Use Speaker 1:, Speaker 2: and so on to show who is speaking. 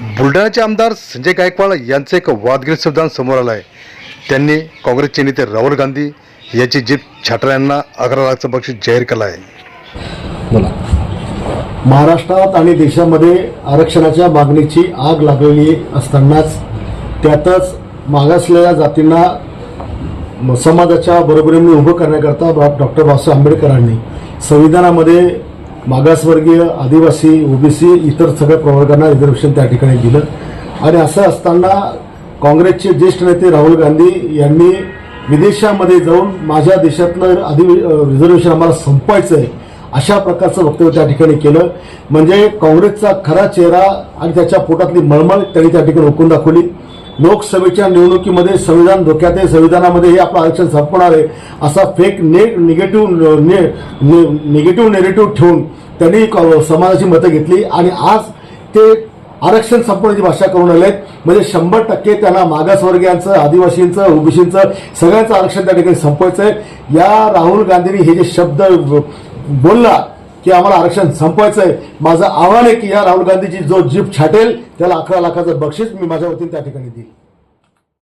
Speaker 1: बुलढाण्याचे आमदार संजय गायकवाड यांचं एक वादग्रस्त विधान समोर आलं आहे. त्यांनी काँग्रेसचे नेते राहुल गांधी याची जीप छाटरा यांना अकरा लाखचं बक्षीस जाहीर केलं आहे.
Speaker 2: बोला.
Speaker 3: महाराष्ट्रात आणि देशामध्ये आरक्षणाच्या मागणीची आग लागलेली असतानाच त्यातच मागासलेल्या जातींना समाजाच्या बरोबरीने उभं करण्याकरता डॉक्टर बाबासाहेब आंबेडकरांनी संविधानामध्ये मागासवर्गीय आदिवासी ओबीसी इतर सगळ्या प्रवर्गांना रिझर्वेशन त्या ठिकाणी दिलं. आणि असं असताना काँग्रेसचे ज्येष्ठ नेते राहुल गांधी यांनी विदेशामध्ये जाऊन माझ्या देशातलं आधी रिझर्वेशन आम्हाला संपवायचं आहे अशा प्रकारचं वक्तव्य त्या ठिकाणी केलं. म्हणजे काँग्रेसचा खरा चेहरा आणि त्याच्या पोटातली मळमळ त्यांनी त्या ठिकाणी ओकून दाखवली. लोकसभेच्या निवडणुकीमध्ये संविधान धोक्यात आहे संविधानामध्ये हे आपलं आरक्षण संपणार आहे असा फेक ने निगेटिव्ह निगेटिव्ह नेरेटिव्ह ठेवून त्यांनी क- समाजाची मतं घेतली आणि आज ते आरक्षण संपवण्याची भाषा करून आले म्हणजे शंभर टक्के त्यांना मागासवर्गीयांचं आदिवासींचं ओबीसींचं सगळ्यांचं आरक्षण त्या ठिकाणी संपवायचं आहे या राहुल गांधींनी हे जे शब्द बोलला की आम्हाला आरक्षण संपवायचं आहे माझं आव्हान आहे की या राहुल गांधीची जो जीप छाटेल त्याला अकरा लाखाचं बक्षीस मी माझ्या वतीने त्या ठिकाणी देईल.